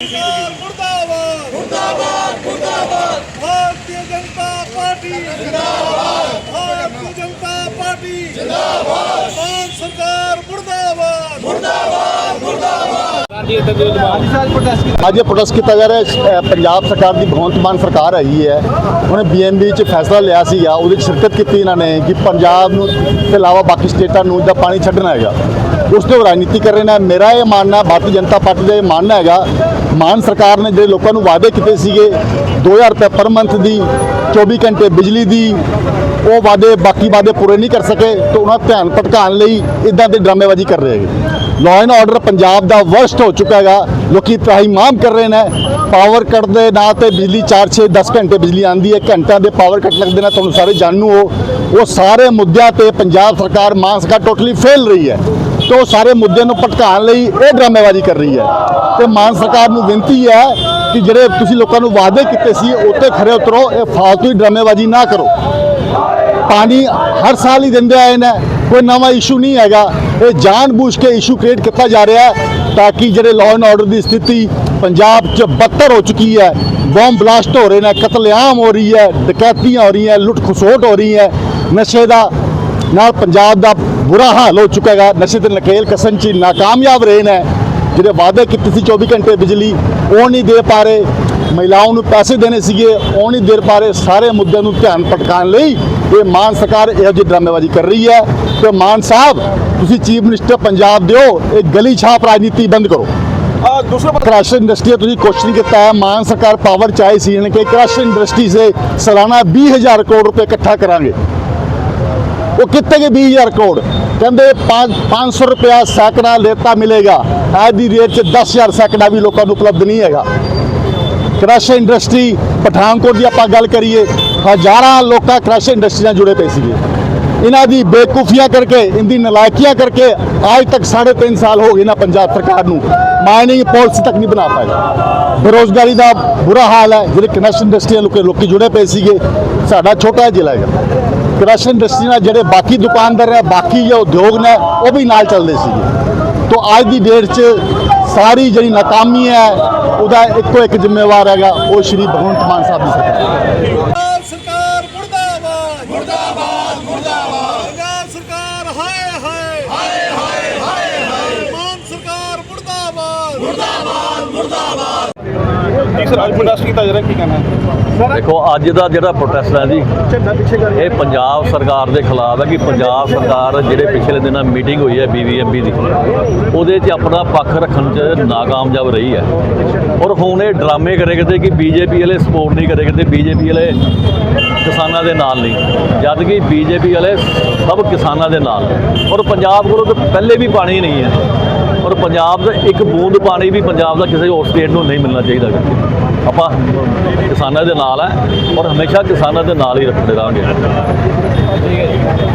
ਸਰਕਾਰ ਮੁਰਦਾਬਾਦ ਮੁਰਦਾਬਾਦ। ਮੁਰਦਾਬਾਦ ਭਾਰਤੀ ਜਨਤਾ ਪਾਰਟੀ। ਜਿੰਦਾਬਾਦ ਭਾਰਤੀ ਜਨਤਾ ਪਾਰਟੀ। ਜਿੰਦਾਬਾਦ ਮਾਨ ਸਰਕਾਰ ਮੁਰਦਾਬਾਦ। ਅੱਜ ਇਹ ਪ੍ਰੋਟੈਸਟ ਕੀਤਾ ਜਾ ਰਿਹਾ ਹੈ। ਪੰਜਾਬ ਸਰਕਾਰ ਦੀ ਭਗਵੰਤ ਮਾਨ ਸਰਕਾਰ ਆਈ ਹੈ। ਉਹਨੇ ਬੀਐਮਬੀ 'ਚ ਫੈਸਲਾ ਲਿਆ ਸੀਗਾ। ਉਹਦੇ 'ਚ ਸ਼ਿਰਕਤ ਕੀਤੀ ਇਹਨਾਂ ਨੇ ਕਿ ਪੰਜਾਬ ਨੂੰ ਤੋਂ ਇਲਾਵਾ ਬਾਕੀ ਸਟੇਟਾਂ ਨੂੰ ਇਹਦਾ ਪਾਣੀ ਛੱਡਣਾ ਹੈਗਾ। ਉਸ ਤੋਂ ਰਾਜਨੀਤੀ ਕਰ ਰਹੇ ਨੇ। ਮੇਰਾ ਇਹ ਮੰਨਣਾ, ਭਾਰਤੀ ਜਨਤਾ ਪਾਰਟੀ ਦਾ ਇਹ ਮੰਨਣਾ ਹੈਗਾ, ਮਾਨ ਸਰਕਾਰ ਨੇ ਜਿਹੜੇ ਲੋਕਾਂ ਨੂੰ ਵਾਅਦੇ ਕੀਤੇ ਸੀਗੇ 2000 ਰੁਪਏ ਪਰ ਮੰਥ ਦੀ 24 ਘੰਟੇ ਬਿਜਲੀ ਦੀ, ਉਹ ਵਾਅਦੇ ਬਾਕੀ ਵਾਅਦੇ ਪੂਰੇ ਨਹੀਂ ਕਰ ਸਕੇ, ਤੇ ਉਹਨਾਂ ਧਿਆਨ ਭਟਕਾਉਣ ਲਈ ਇਦਾਂ ਦੇ ਡਰਾਮੇਬਾਜ਼ੀ ਕਰ ਰਹੇ ਹੈਗੇ। ਲਾਅ ਐਂਡ ਆਰਡਰ ਪੰਜਾਬ ਦਾ ਵਰਸਟ ਹੋ ਚੁੱਕਾ ਹੈਗਾ। ਲੋਕੀ ਤਰਾਹੀਮਾਮ ਕਰ ਰਹੇ ਨੇ। ਪਾਵਰ ਕੱਟ ਦੇ ਨਾਂ ਤੇ ਬਿਜਲੀ 4 6 10 ਘੰਟੇ ਬਿਜਲੀ ਆਂਦੀ ਹੈ, ਘੰਟਿਆਂ ਦੇ ਪਾਵਰ ਕੱਟ ਲੱਗਦੇ ਨੇ, ਤੁਹਾਨੂੰ ਸਾਰੇ ਜਾਣੂ ਹੋ। ਉਹ ਸਾਰੇ ਮੁੱਦਿਆਂ ਤੇ ਪੰਜਾਬ ਸਰਕਾਰ ਮਾਨ ਸਰਕਾਰ ਟੋਟਲੀ ਫੇਲ ਰਹੀ ਹੈ। ਤੇ ਉਹ ਸਾਰੇ ਮੁੱਦਿਆਂ ਨੂੰ ਭਟਕਾਉਣ ਲਈ ਇਹ ਡਰਾਮੇਬਾਜ਼ੀ ਕਰ ਰਹੀ ਹੈ। ਤੇ ਮਾਨ ਸਰਕਾਰ ਨੂੰ ਬੇਨਤੀ ਹੈ ਕਿ ਜਿਹੜੇ ਤੁਸੀਂ ਲੋਕਾਂ ਨੂੰ ਵਾਅਦੇ ਕੀਤੇ ਸੀ, ਉੱਤੇ ਖਰੇ ਉਤਰੋ, ਇਹ ਫਾਲਤੂ ਹੀ ਡਰਾਮੇਬਾਜ਼ੀ ਨਾ ਕਰੋ। ਪਾਣੀ ਹਰ ਸਾਲ ਹੀ ਦਿੰਦੇ ਆਏ ਨੇ, ਕੋਈ ਨਵਾਂ ਇਸ਼ੂ ਨਹੀਂ ਹੈਗਾ। ਇਹ ਜਾਣਬੁੱਝ ਕੇ ਇਸ਼ੂ ਕ੍ਰੀਏਟ ਕੀਤਾ ਜਾ ਰਿਹਾ ਹੈ ਤਾਂ ਕਿ ਜਿਹੜੇ ਲਾਅ ਐਂਡ ਆਰਡਰ ਦੀ ਸਥਿਤੀ ਪੰਜਾਬ 'ਚ ਬੱਤਰ ਹੋ ਚੁੱਕੀ ਹੈ ਬੰਬ ਬਲਾਸਟ ਹੋ ਰਹੇ ਨੇ, ਕਤਲੇਆਮ ਹੋ ਰਹੀ ਹੈ, ਡਕੈਤੀਆਂ ਹੋ ਰਹੀਆਂ ਲੁੱਟ ਖਸੋਟ ਹੋ ਰਹੀ ਹੈ। ਨਸ਼ੇ ਦਾ ਨਾਲ ਪੰਜਾਬ ਦਾ ਬੁਰਾ ਹਾਲ ਹੋ ਚੁੱਕਾ ਹੈਗਾ। ਨਸ਼ੇ ਤੇ ਨਕੇਲ ਕਸਣ 'ਚ ਨਾਕਾਮਯਾਬ ਰਹੇ ਨੇ। ਜਿਹੜੇ ਵਾਅਦੇ ਕੀਤੇ ਸੀ 24 ਘੰਟੇ ਬਿਜਲੀ ਉਹ ਨਹੀਂ ਦੇ ਪਾ ਰਹੇ। ਮਹਿਲਾਵਾਂ ਨੂੰ ਪੈਸੇ ਦੇਣੇ ਸੀਗੇ ਉਹ ਨਹੀਂ ਦੇ ਪਾ ਰਹੇ। ਸਾਰੇ ਮੁੱਦਿਆਂ ਨੂੰ ਧਿਆਨ ਭਟਕਾਉਣ ਲਈ ਇਹ ਮਾਨ ਸਰਕਾਰ ਇਹੋ ਜਿਹੀ ਡਰਾਮੇਬਾਜ਼ੀ ਕਰ ਰਹੀ ਹੈ। ਤੇ ਮਾਨ ਸਾਹਿਬ ਤੁਸੀਂ ਚੀਫ ਮਿਨਿਸਟਰ ਪੰਜਾਬ ਦਿਓ ਇਹ ਗਲੀ ਛਾਪ ਰਾਜਨੀਤੀ ਬੰਦ ਕਰੋ। ਆ ਦੂਸਰਾ ਕ੍ਰਸ਼ ਇੰਡਸਟਰੀ ਦਾ ਤੁਸੀਂ ਕੁਐਸਚਨ ਕੀਤਾ ਹੈ। ਮਾਨ ਸਰਕਾਰ ਪਾਵਰ ਚਾਹੀ ਸੀ ਕਿ ਕ੍ਰਸ਼ ਇੰਡਸਟਰੀ ਸੇ ਸਾਲਾਨਾ 20000 ਕਰੋੜ ਰੁਪਏ ਇਕੱਠਾ ਕਰਾਂਗੇ ਉਹ ਕਿੱਥੇ ਗਏ? 20000 ਕਰੋੜ। ਕਹਿੰਦੇ 500 ਰੁਪਇਆ ਸੈਕੜਾ ਲੇਤਾ ਮਿਲੇਗਾ। ਅੱਜ ਦੀ ਰੇਟ 'ਚ 10000 ਸੈਕੜਾ ਵੀ ਲੋਕਾਂ ਨੂੰ ਉਪਲਬਧ ਨਹੀਂ ਹੈਗਾ। ਕ੍ਰਸ਼ ਇੰਡਸਟਰੀ, ਪਠਾਨਕੋਟ ਦੀ ਆਪਾਂ ਗੱਲ ਕਰੀਏ, ਹਜ਼ਾਰਾਂ ਲੋਕਾਂ ਕ੍ਰਸ਼ ਇੰਡਸਟਰੀ ਨਾਲ ਜੁੜੇ ਪਏ ਸੀਗੇ। ਇਹਨਾਂ ਦੀ ਬੇਕੂਫੀਆਂ ਕਰਕੇ ਇਹਦੀ ਨਲਾਇਕੀਆਂ ਕਰਕੇ ਅੱਜ ਤੱਕ 3.5 ਸਾਲ ਹੋ ਗਏ ਨਾ ਪੰਜਾਬ ਸਰਕਾਰ ਨੂੰ। ਮਾਈਨਿੰਗ ਪਾਲਿਸੀ ਤੱਕ ਨਹੀਂ ਬਣਾ ਪਾਈ ਬੇਰੋਜ਼ਗਾਰੀ ਦਾ ਬੁਰਾ ਹਾਲ ਹੈ, ਜਿਹੜੇ ਕ੍ਰਸ਼ ਇੰਡਸਟਰੀ ਲੋਕੇ ਲੋਕੀ ਜੁੜੇ ਪਏ ਸੀਗੇ। ਸਾਡਾ ਛੋਟਾ ਜਿਹਾ ਜ਼ਿਲ੍ਹਾ ਹੈਗਾ। ਕ੍ਰਸ਼ ਇੰਡਸਟਰੀ ਨਾਲ ਜਿਹੜੇ ਬਾਕੀ ਦੁਕਾਨਦਾਰ ਹੈ ਬਾਕੀ ਜੋ ਉਦਯੋਗ ਨੇ, ਉਹ ਵੀ ਨਾਲ ਚੱਲਦੇ ਸੀਗੇ। ਤੋਂ ਅੱਜ ਦੀ ਡੇਟ 'ਚ ਸਾਰੀ ਜਿਹੜੀ ਨਾਕਾਮੀ ਹੈ, ਉਹਦਾ ਇੱਕੋ ਇੱਕ ਜ਼ਿੰਮੇਵਾਰ ਹੈਗਾ, ਉਹ ਸ਼੍ਰੀ ਭਗਵੰਤ ਮਾਨ ਸਾਹਿਬ ਦੀ ਸਰਕਾਰ ਮੁਰਦਾਬਾਦ ਮੁਰਦਾਬਾਦ ਮੁਰਦਾਬਾਦ ਪੰਜਾਬ ਸਰਕਾਰ ਹਾਏ ਹਾਏ ਹਾਏ ਹਾਏ ਹਾਏ ਹਾਏ ਮਾਨ ਸਰਕਾਰ ਮੁਰਦਾਬਾਦ ਜੀ ਸਰ ਅੱਜ ਪ੍ਰੋਟੈਸਟ ਕੀਤਾ ਜਾ ਰਿਹਾ ਕੀ ਕਹਿਣਾ ਹੈ? ਦੇਖੋ ਅੱਜ ਦਾ ਜਿਹੜਾ ਪ੍ਰੋਟੈਸਟ ਹੈ ਜੀ ਇਹ ਪੰਜਾਬ ਸਰਕਾਰ ਦੇ ਖਿਲਾਫ ਹੈ ਕਿ ਪੰਜਾਬ ਸਰਕਾਰ ਜਿਹੜੇ ਪਿਛਲੇ ਦਿਨਾਂ ਮੀਟਿੰਗ ਹੋਈ ਹੈ ਬੀਬੀਐਮਬੀ ਦੀ ਉਹਦੇ 'ਚ ਆਪਣਾ ਪੱਖ ਰੱਖਣ 'ਚ ਨਾਕਾਮਯਾਬ ਰਹੀ ਹੈ। ਔਰ ਹੁਣ ਇਹ ਡਰਾਮੇ ਕਰੇ ਕਰਦੇ ਕਿ ਬੀਜੇਪੀ ਵਾਲੇ ਸਪੋਰਟ ਨਹੀਂ ਕਰੇ ਕਰਦੇ ਬੀਜੇਪੀ ਵਾਲੇ ਕਿਸਾਨਾਂ ਦੇ ਨਾਲ ਨਹੀਂ। ਜਦ ਕਿ ਬੀਜੇਪੀ ਵਾਲੇ ਸਭ ਕਿਸਾਨਾਂ ਦੇ ਨਾਲ। ਔਰ ਪੰਜਾਬ ਕੋਲ ਤਾਂ ਪਹਿਲੇ ਵੀ ਪਾਣੀ ਨਹੀਂ ਹੈ। ਔਰ ਪੰਜਾਬ ਦਾ ਇੱਕ ਬੂੰਦ ਪਾਣੀ ਵੀ ਪੰਜਾਬ ਦਾ ਕਿਸੇ ਹੋਰ ਸਟੇਟ ਨੂੰ ਨਹੀਂ ਮਿਲਣਾ ਚਾਹੀਦਾ ਆਪਾਂ ਕਿਸਾਨਾਂ ਦੇ ਨਾਲ ਹੈ ਔਰ ਹਮੇਸ਼ਾ ਕਿਸਾਨਾਂ ਦੇ ਨਾਲ ਹੀ ਰੱਖਦੇ ਰਹਾਂਗੇ।